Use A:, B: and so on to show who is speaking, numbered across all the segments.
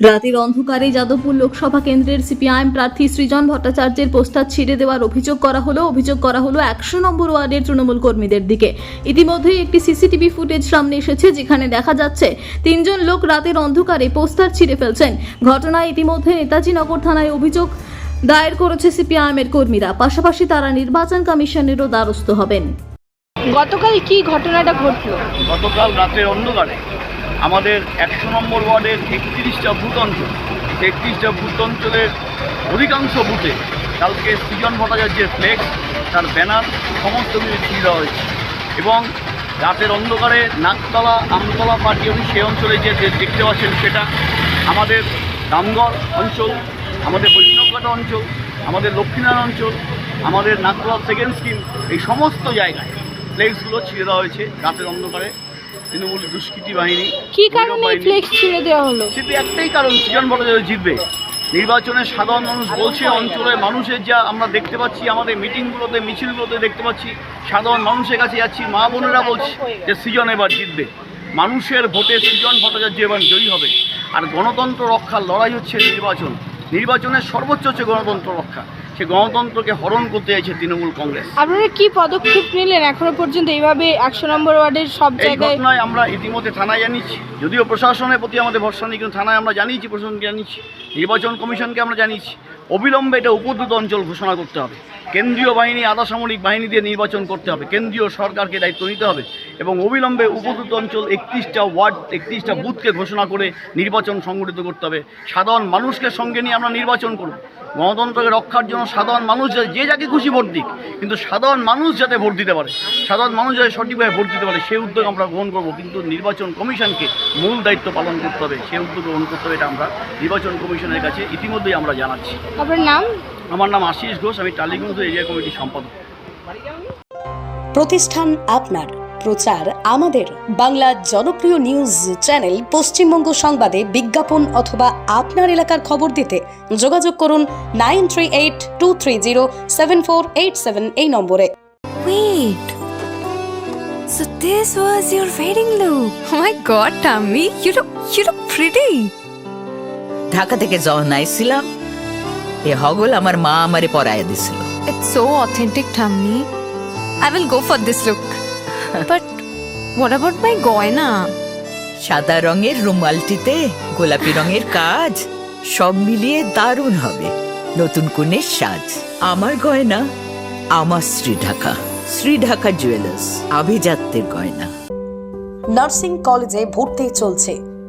A: রাতের অন্ধকারে যাদবপুর লোকসভা কেন্দ্রের সিপিআইএম প্রার্থী সৃজন ভট্টাচার্যের পোস্টার ছিঁড়ে দেওয়ার অভিযোগ করা হলো। অভিযোগ করা হলো একশো নম্বর ওয়ার্ডের তৃণমূল কর্মীদের দিকে। ইতিমধ্যেই একটি সিসিটিভি ফুটেজ সামনে এসেছে যেখানে দেখা যাচ্ছে তিনজন লোক রাতের অন্ধকারে পোস্টার ছিঁড়ে ফেলছেন। ঘটনায় ইতিমধ্যে নেতাজি নগর থানায় অভিযোগ দায়ের করেছে সিপিআইএমের কর্মীরা। পাশাপাশি তারা নির্বাচন কমিশনেরও দ্বারস্থ হবেন।
B: গতকাল কি ঘটনাটা ঘটলো?
C: গতকাল রাতের অন্ধকারে আমাদের একশো নম্বর ওয়ার্ডের একত্রিশটা বুথ অঞ্চল। একত্রিশটা বুথ অঞ্চলের অধিকাংশ বুথে কালকে সৃজন ভট্টাচার্যের ফ্লেক্স তার ব্যানার সমস্ত কিছু ছিঁড়ে দেওয়া হয়েছে। এবং রাতের অন্ধকারে নাকতলা, আমতলা পার্টি অফিস সেই অঞ্চলে যে দেখতে পাচ্ছেন সেটা আমাদের রামগড় অঞ্চল, আমাদের বৈষ্ণবঘাটা অঞ্চল, আমাদের লক্ষ্মীনারায়ণ অঞ্চল, আমাদের নাকতলা সেকেন্ড স্কিম এই সমস্ত জায়গায় ফ্লেক্সগুলো ছিঁড়ে দেওয়া হয়েছে রাতের অন্ধকারে। তৃণমূল দুষ্কৃতী বাহিনী
B: কি কারণে। ফ্লেক্স ছিঁড়ে দেওয়া হলো?
C: শুধু একটাই কারণ সৃজন ভট্টাচার্য জিতবে। নির্বাচনে সাধারণ মানুষ বলছে অঞ্চলে মানুষের যা আমরা দেখতে পাচ্ছি আমাদের মিটিংগুলোতে মিছিলগুলোতে দেখতে পাচ্ছি সাধারণ মানুষের কাছে যাচ্ছি মা বোনেরা বলছে যে সৃজন এবার জিতবে। মানুষের ভোটে সৃজন ভট্টাচার্য এবার জয়ী হবে। আর গণতন্ত্র রক্ষার লড়াই হচ্ছে নির্বাচন। নির্বাচনের সর্বোচ্চ হচ্ছে গণতন্ত্র রক্ষা। সে গণতন্ত্রকে হরণ করতে চাইছে তৃণমূল কংগ্রেস।
B: আপনারা কি পদক্ষেপ নিলেন? এখনও পর্যন্ত এইভাবে একশো নম্বর ওয়ার্ডের সব জায়গায়
C: নয় আমরা ইতিমধ্যে থানায় জানিয়েছি। যদিও প্রশাসনের প্রতি আমাদের ভরসা নেই কিন্তু থানায় আমরা জানিয়েছি প্রশাসনকে জানিয়েছি। নির্বাচন কমিশনকে আমরা জানিয়েছি। অবিলম্বে এটা উপদ্রুত অঞ্চল ঘোষণা করতে হবে। কেন্দ্রীয় বাহিনী আধা সামরিক বাহিনী দিয়ে নির্বাচন করতে হবে। কেন্দ্রীয় সরকারকে দায়িত্ব নিতে হবে এবং অবিলম্বে উপদ্রুত অঞ্চল একত্রিশটা ওয়ার্ড, একত্রিশটা বুথকে ঘোষণা করে নির্বাচন সংগঠিত করতে হবে। সাধারণ মানুষকে সঙ্গে নিয়ে আমরা নির্বাচন করব। গণতন্ত্রকে রক্ষার জন্য সাধারণ মানুষ যে যাকে খুশি ভোট দিক, কিন্তু সাধারণ মানুষ যাতে ভোট দিতে পারে, সাধারণ মানুষ যাতে সঠিকভাবে ভোট দিতে পারে, সেই উদ্যোগ আমরা গ্রহণ করব। কিন্তু নির্বাচন কমিশনকে মূল দায়িত্ব পালন করতে হবে সেই উদ্যোগ গ্রহণ করতে হবে, এটা আমরা নির্বাচন কমিশনের কাছে ইতিমধ্যেই আমরা জানাচ্ছি।
B: আপনার নাম?
C: আমার নাম আশিস ঘোষ আমি টালিগঞ্জ এরিয়া কমিটির সম্পাদক
D: প্রতিষ্ঠান আপনার প্রচার আমাদের বাংলা জনপ্রিয় নিউজ চ্যানেল পশ্চিমবঙ্গ সংবাদে বিজ্ঞাপন অথবা আপনার এলাকার খবর দিতে যোগাযোগ করুন nine three eight two three zero seven four eight seven এই নম্বরে
E: Wait. So this was your wedding look. Oh my god, Tammy, you look you look pretty.
F: Dhaka থেকে যখন আইছিলাম এ হগল আমার মা আমারে পরায় দিছিল
E: It's so authentic, Tammy. I will go for this look. but what about my goina?
F: সাদা রঙের রুমালটিতে গোলাপি রঙের কাজ সব মিলিয়ে দারুণ হবে নতুন কনের সাজ আমার গয়না আমার শ্রী ঢাকা শ্রী ঢাকা জুয়েলার্স আভিজাত্যের গয়না
D: নার্সিং কলেজে ভর্তি চলছে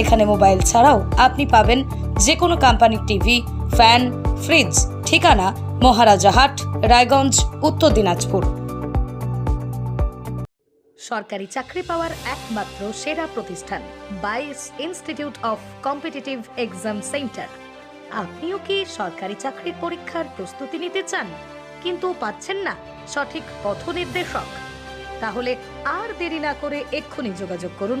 D: এখানে মোবাইল ছাড়াও আপনি পাবেন যে কোনো কোম্পানির টিভি, ফ্যান, ফ্রিজ, ঠিকানা মহারাজা হাট, রায়গঞ্জ, উত্তর দিনাজপুর।
G: সরকারি চাকরি পাওয়ার একমাত্র সেরা প্রতিষ্ঠান, Vice Institute of Competitive Exam Centre. আপনিও কি সরকারি চাকরির পরীক্ষার প্রস্তুতি নিতে চান, কিন্তু পাচ্ছেন না সঠিক পথ নির্দেশক তাহলে আর দেরি না করে এক্ষুনি যোগাযোগ করুন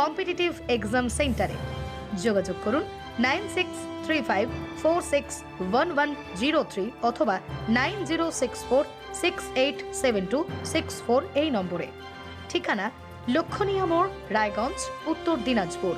G: Competitive Exam সেন্টারে যোগাযোগ করুন nine six three five four six one one zero three অথবা nine zero six four six eight seven two six four এই নম্বরে। ঠিকানা লক্ষণীয় মোড়, রায়গঞ্জ, উত্তর দিনাজপুর।